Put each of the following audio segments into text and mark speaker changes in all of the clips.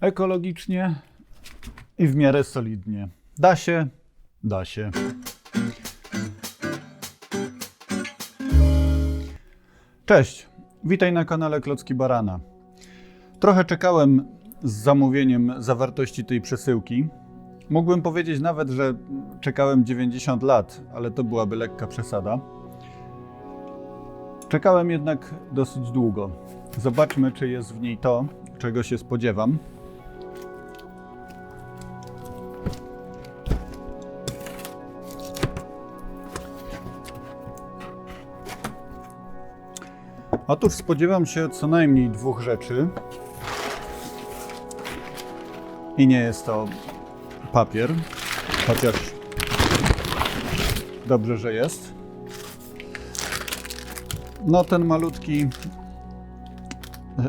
Speaker 1: ekologicznie i w miarę solidnie. Da się, da się. Cześć, witaj na kanale Klocki Barana. Trochę czekałem z zamówieniem zawartości tej przesyłki. Mógłbym powiedzieć nawet, że czekałem 90 lat, ale to byłaby lekka przesada. Czekałem jednak dosyć długo. Zobaczmy, czy jest w niej to, czego się spodziewam. Otóż spodziewam się co najmniej dwóch rzeczy. I nie jest to papier, chociaż dobrze, że jest. No, ten malutki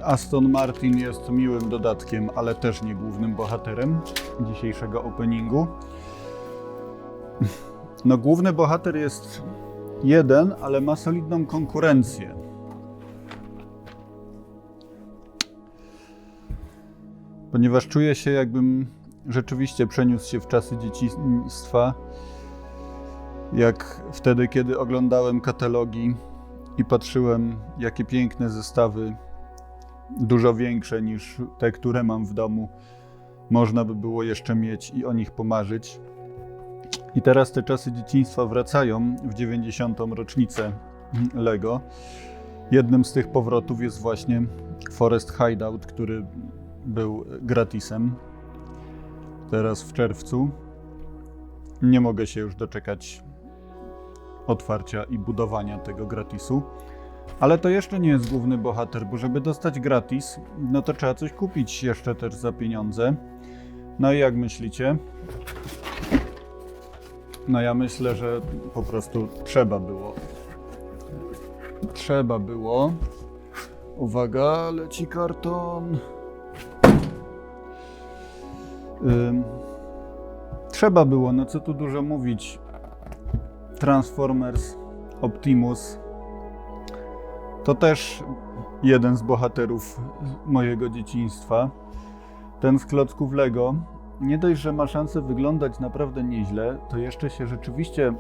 Speaker 1: Aston Martin jest miłym dodatkiem, ale też nie głównym bohaterem dzisiejszego openingu. No, główny bohater jest jeden, ale ma solidną konkurencję. Ponieważ czuję się, jakbym rzeczywiście przeniósł się w czasy dzieciństwa, jak wtedy, kiedy oglądałem katalogi i patrzyłem, jakie piękne zestawy, dużo większe niż te, które mam w domu, można by było jeszcze mieć i o nich pomarzyć. I teraz te czasy dzieciństwa wracają w 90. rocznicę Lego. Jednym z tych powrotów jest właśnie Forest Hideout, który był gratisem. Teraz w czerwcu. Nie mogę się już doczekać otwarcia i budowania tego gratisu. Ale to jeszcze nie jest główny bohater, bo żeby dostać gratis, no to trzeba coś kupić jeszcze też za pieniądze. No i jak myślicie? No ja myślę, że po prostu trzeba było. Trzeba było. Uwaga, leci karton. Trzeba było, no co tu dużo mówić. Transformers, Optimus. To też jeden z bohaterów mojego dzieciństwa. Ten z klocków Lego. Nie dość, że ma szansę wyglądać naprawdę nieźle, to jeszcze się rzeczywiście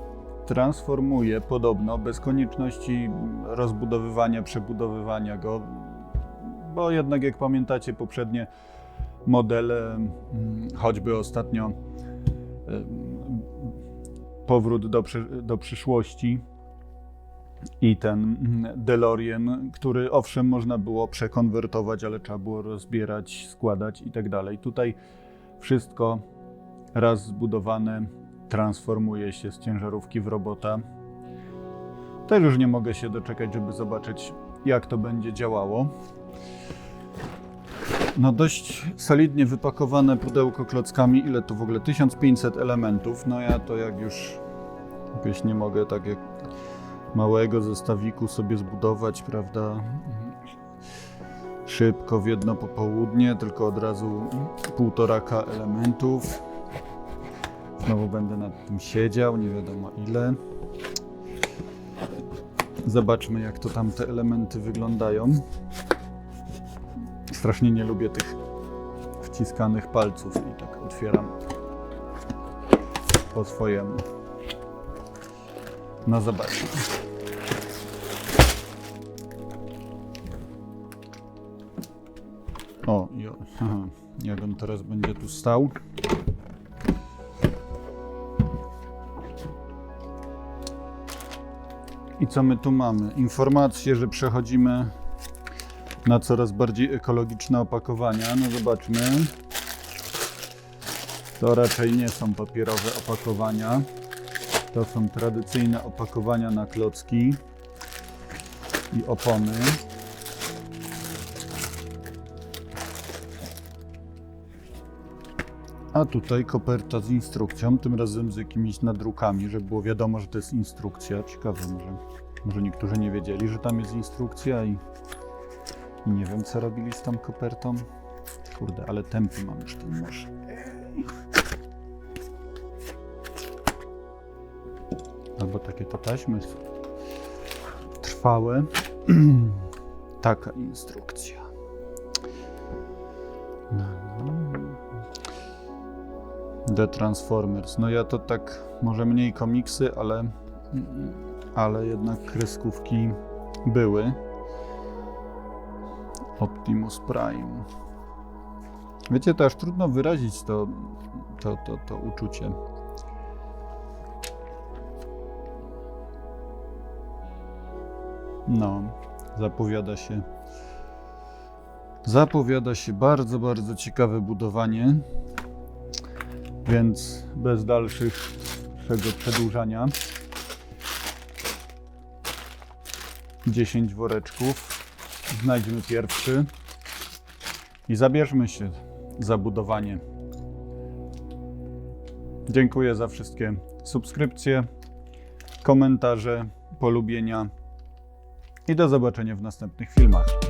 Speaker 1: transformuje podobno, bez konieczności rozbudowywania, przebudowywania go. Bo jednak, jak pamiętacie, poprzednie modele, mm, choćby ostatnio em, powrót do, do przyszłości i ten mm, DeLorean, który owszem można było przekonwertować, ale trzeba było rozbierać, składać i tak dalej. Tutaj wszystko raz zbudowane transformuje się z ciężarówki w robota. Też już nie mogę się doczekać, żeby zobaczyć, jak to będzie działało. No dość solidnie wypakowane pudełko klockami. Ile to w ogóle? 1500 elementów. No ja to jak już jakoś nie mogę tak jak małego zestawiku sobie zbudować, prawda? Szybko w jedno popołudnie, tylko od razu półtoraka elementów. Znowu będę nad tym siedział, nie wiadomo ile. Zobaczmy, jak to tam te elementy wyglądają. Strasznie nie lubię tych wciskanych palców i tak otwieram po swojemu. No zobaczmy. O, i o, aha, jak on teraz będzie tu stał. I co my tu mamy? Informacje, że przechodzimy na coraz bardziej ekologiczne opakowania. No zobaczmy. To raczej nie są papierowe opakowania. To są tradycyjne opakowania na klocki i opony. A tutaj koperta z instrukcją, tym razem z jakimiś nadrukami, żeby było wiadomo, że to jest instrukcja. Ciekawe, może, może niektórzy nie wiedzieli, że tam jest instrukcja i, nie wiem, co robili z tą kopertą. Kurde, ale tępy mam już ten nóż. Albo takie to taśmy trwałe. Taka instrukcja. No, no. The Transformers. No ja to tak, może mniej komiksy, ale, ale jednak kreskówki były. Optimus Prime. Wiecie, to aż trudno wyrazić to, to, to, to uczucie. No, zapowiada się. Zapowiada się bardzo, bardzo ciekawe budowanie. Więc bez dalszego przedłużania. 10 woreczków. Znajdźmy pierwszy i zabierzmy się za budowanie. Dziękuję za wszystkie subskrypcje, komentarze, polubienia i do zobaczenia w następnych filmach.